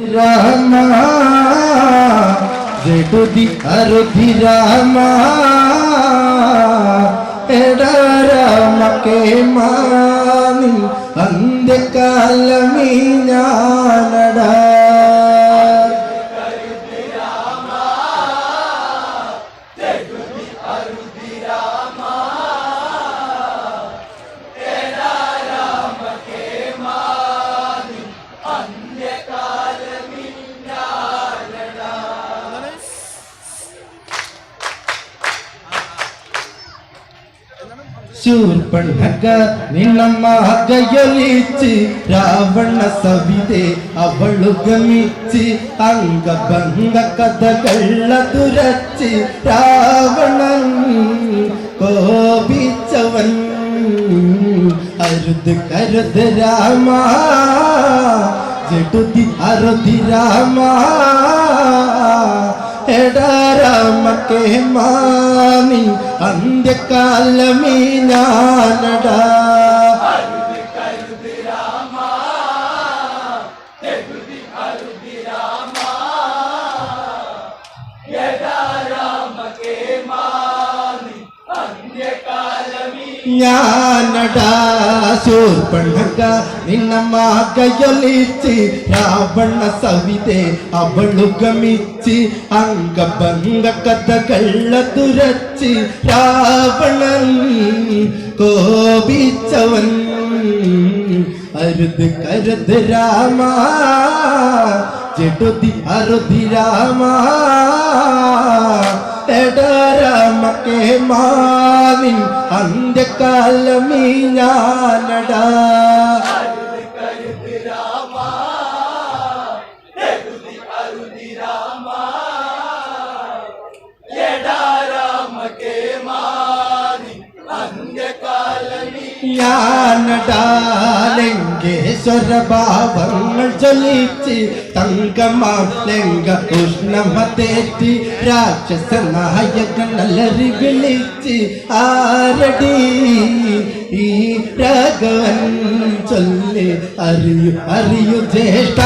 రామా జడుది అరుధి రామా എടരാമക്കേ മാനിൽ അന്ത്യകാലമീ ഞാനടാ. ചൂൽ നിന്നമ്മ നിണം മഹകയൊലിച്ച് രാവണ സവിതെ അവളു ഗമിച്ച് അംഗഭംഗ കഥകള്ളതുരച്ച് രാവണൻ കോപിച്ചവൻ. അരുത് കരുത് രാമ ജടുതി അരുതി രാമ. എടാ രാമക്കെ മാനി അന്ത്യകാലമീ ഞാനടാ ഞാനടാ ശൂർപ്പണക ನಿನ್ನ ಮಗಯೊಲಿಚಿ ರಾವಣ ಸವಿದೆ ಅವಳು ಗಮಿಚ್ಚಿ ಅಂಗ ಭಂಗ ಕಥಗಳ ತುರಚ್ಚಿ ರಾವಣನ್ കോപിച്ചവൻ അരുത് കരുത് രാമ ജടുതി അരുതി രാമ എട രാമക്കെ മാവിൻ അന്ത്യകാലമീ ഞാനടാ. ജ്ഞാനടാലെങ്കേശ്വര ഭാവങ്ങൾ ചൊല്ലിച്ച് തങ്കമാം ലംഘ ഉഷ്ണമതേറ്റി രാക്ഷസ നായകൻ അലറി വിളിച്ച് ആരടി ഈ രാഘവൻ ചൊല്ലി അറിയു അറിയു ജ്യേഷ്ഠ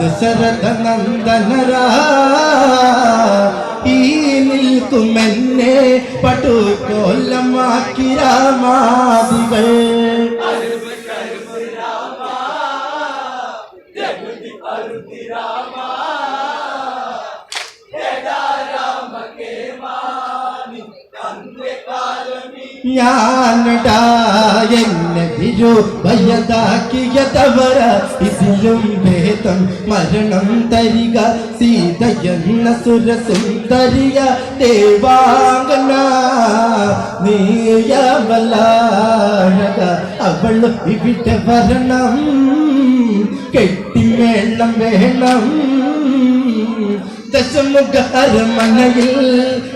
ദശരഥ നന്ദനരാ Allah. ഞാനടാ എന്നെ വിരൂപയതാക്കിയതവര ഇതിലും ഭേദം മരണം തരിക സീതയെന്ന സുരസുന്ദരിയ ദേവാംഗന നീയവലാഴക അവൾ ഇവിടെ വരണം കെട്ടിമേളം വേണം. ദശമുഖ അരമണയിൽ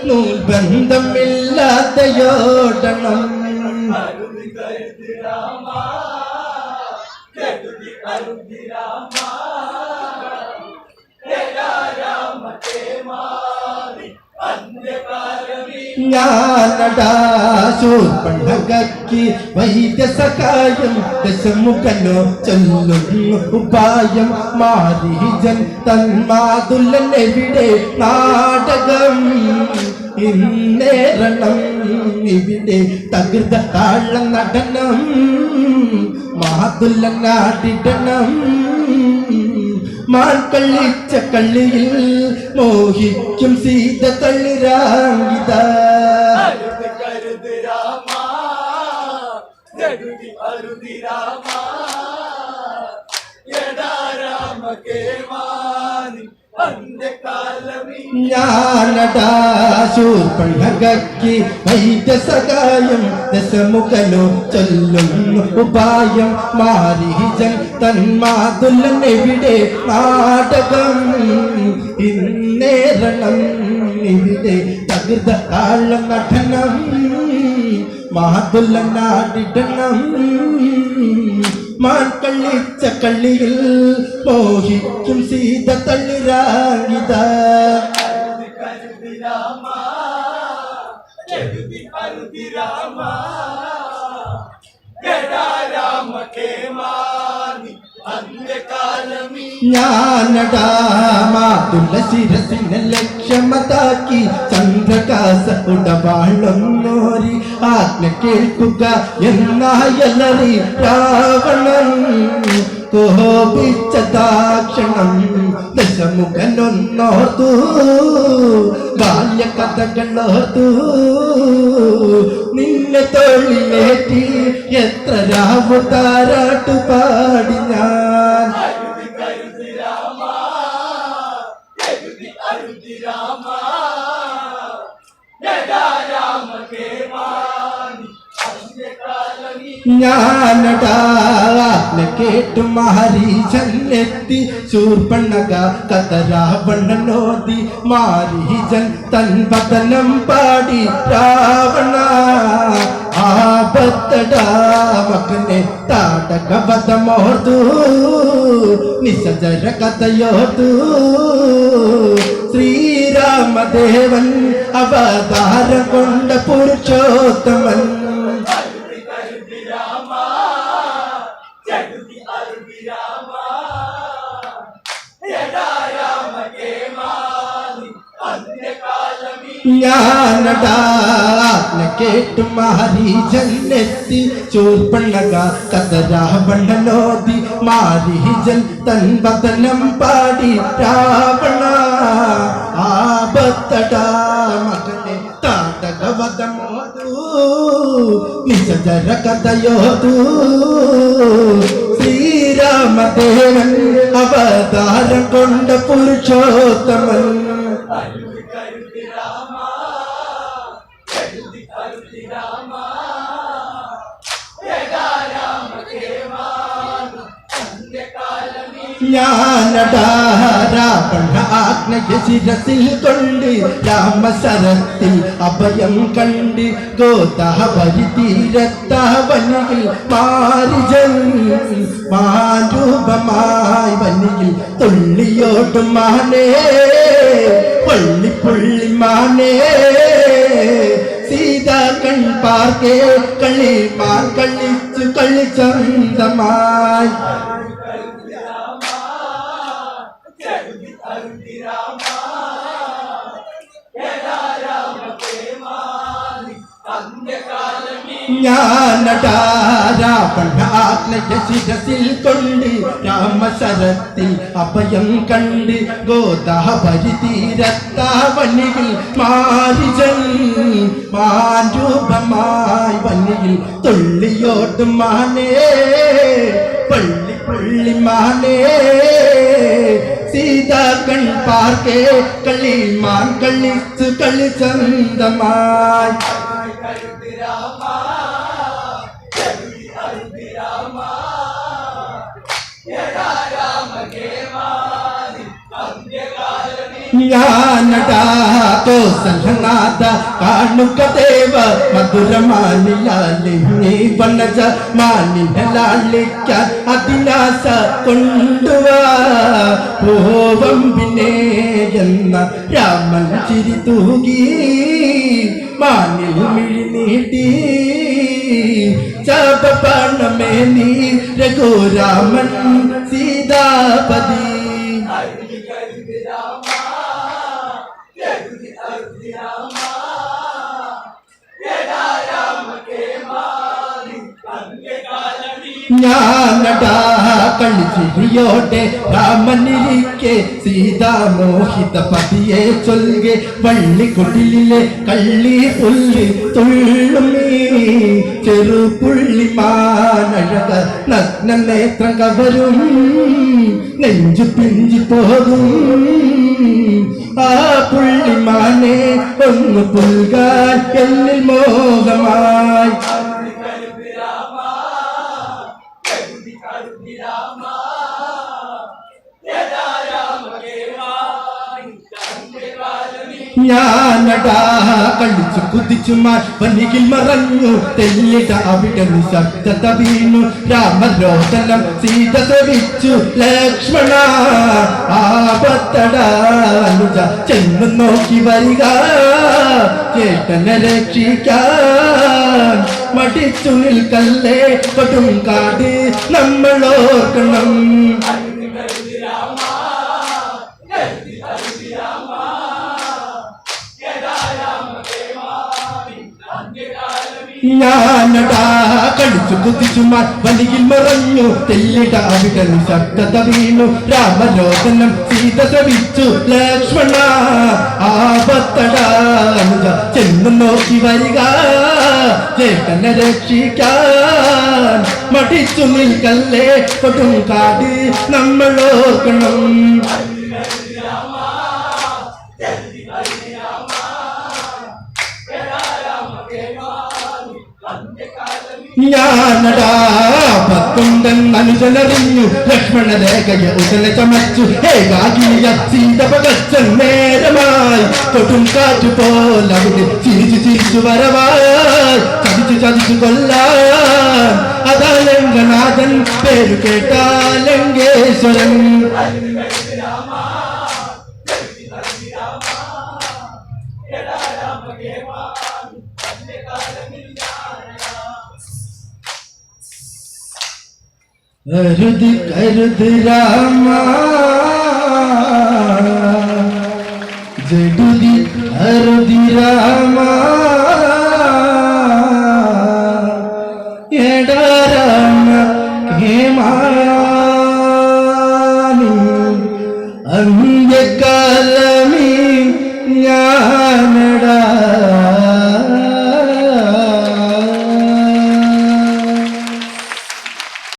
നൂൽബന്ധമില്ലാത്തയോടണം ഞാനടാ ശൂർപ്പണകി വൈദ്യസഹായം ദശമുഖനോ ചൊല്ലുന്നു ഉപായം മാരീജൻ തന്മാതുല്ലെവിടെ നാടകം ഇന്നേരണം ഇവിടെ തകൃത താഴ നടനം. മാതുല്ല നാടിടണം മാൻ കള്ളിച്ച കള്ളിയിൽ മോഹിക്കും സീത തള്ളിരാങ്ങിത ഞാനടാ ശൂർപ്പണകി വൈദ്യസഹായം ദശമുഖലോ ചൊല്ലുന്നു. ഉപായം മാരീജൻ എവിടെ? നാടകം ഇന്നേരണം ഇവിടെ തകൃത കാല നടനം മാതുല നാടിടണം. മാൻ കള്ളിച്ച കള്ളിയിൽ മോഹിക്കും സീത തള്ളിരാങ്ങിത രാമ കേമാനി അന്ത്യകാലമീ ഞാനടാമാതുള്ള ശിരസിനെ ലക്ഷ്യമതാക്കി ചന്ദ്രകാസ ഉടവാളൊന്നോരി ആജ്ഞ കേൾക്കുക എന്നായലറി രാവണൻ. കോപിച്ചതാക്ഷണം ദശമുഖനൊന്നോർത്തു ബാല്യ കഥകളോർത്തു നിന്നെ തൊഴിലേറ്റി എത്ര രാവു താരാട്ടു പാടി ഞാൻ. ഞാനടാ കേട്ടു മാരീജനെത്തി ശൂർപ്പണക കഥ രാവണനോതി മാരീജൻ തൻ വതനം പാടി. രാവണ ആപത്തടാ മകനെ താടക വധമോർത്തു നിശജര കഥയോർത്തു. ശ്രീരാമദേവൻ അവതാരം കൊണ്ട പുരുഷോത്തമൻ ഞാനടാ കേട്ടു മാരീജനെത്തി ചൂർപ്പണ്ണക കഥ രാവണനോതി മാരീജൻ തൻ വതനം പാടി രാവണ ആപത്തടാ മകനെ താടക വധമോതു നിശജര കഥയോതു ശ്രീരാമദേവൻ അവതാരം കൊണ്ട പുരുഷോത്തമൻ. ഞാനടാരാപണ ആജ്ഞയ ശിരസിൽ കൊണ്ട് രാമസരത്തിൽ അഭയം കണ്ട് ഗോദാവരി തീരത്താവനിയിൽ മാരിജൻ മാരൂപമായി വനിയിൽ തുള്ളിയോട്ടും മാനേ പള്ളി പുള്ളി മാനേ. സീതാ കൺ പാർക്കേ കളി മാർ കളിച്ചു കളിച്ചന്തമായി. ശിരസിൽ കൊണ്ട് രാമശരത്തിൽ അഭയം കണ്ട് ഗോദാവരി തീരത്താവനിയിൽ മാരിജൻ മാരൂപമായി വന്നിയിൽ തുള്ളിയോട്ടും മാനേ പള്ളി പുള്ളി മാനേ. സീതാ കൺ പാർക്കേ കളി മാൻ കളിച്ചു കളി ചന്തമായി. ഞാനടാ സഹനാഥ കാണുക ദേവ മധുരമാനിലാലി നീ വനജ മാനിലാളിക്കാൻ അതിനാശ കൊണ്ടുവാ. പോവം പിന്നെ എന്ന രാമൻ ചിരി തൂകി. മാനിൽ മിഴി നീട്ടി. ചാപണമേ നീ രഘുരാമൻ സീതാപതി. ഞാനടാ കളിച്ചിരിയോടെ രാമനിരിക്കെ സീതാമോഹിത പതിയെ ചൊല്ലുകെ വള്ളിക്കൊട്ടിലെ കള്ളി പുല്ലി തുള്ളുമീ ചെറു പുള്ളി മാനഴക നഗ്ന നേത്രം കവരും നെഞ്ചു പിഞ്ചി പോകും. ആ പുള്ളിമാനെ ഒന്ന് പുൽകാൽ എന്നിൽ മോഹമായി ഞാനടാ കളിച്ചു കുതിച്ചു വനികിൽ മറഞ്ഞു തെല്ലിട അവിടെ നിശബ്ദത വീണു രാമരോദനം സീത തൊഴിച്ചു ലക്ഷ്മണ ആപത്തടാ ചെന്ന് നോക്കി വരിക ചേട്ടനെ രക്ഷിക്കാൻ. മടിച്ചു നിൽക്കല്ലേ കൊടും കാട് നമ്മൾ ഞാനടാ കുതിച്ചു വലിയിൽ മറഞ്ഞു തെല്ലിടാ വിടൽ ശബ്ദത വീണു രാമലോചനം സീത ശ്രമിച്ചു ലക്ഷ്മണ ആപത്തടാ ചെന്നു നോക്കി വരിക ചേട്ടനെ രക്ഷിക്കാൻ. മടിച്ചു നിൽക്കല്ലേ കൊടും കാട് ഞാനടാ പത്തുണ്ടൻ അനുജനറിഞ്ഞു ലക്ഷ്മണ രേഖയെ ഉടന ചമച്ചു സീത പകച്ചൻ നേരമായി. കൊടും കാറ്റു പോലെ ചിരിച്ചു ചിരിച്ചു വരവായി. ചതിച്ചു ചതിച്ചു കൊല്ലാൻ. അതാ ലങ്കനാഥൻ പേരു കേട്ടാ ലങ്കേശ്വരൻ. Harrikarri Rama Jedu di Harri Rama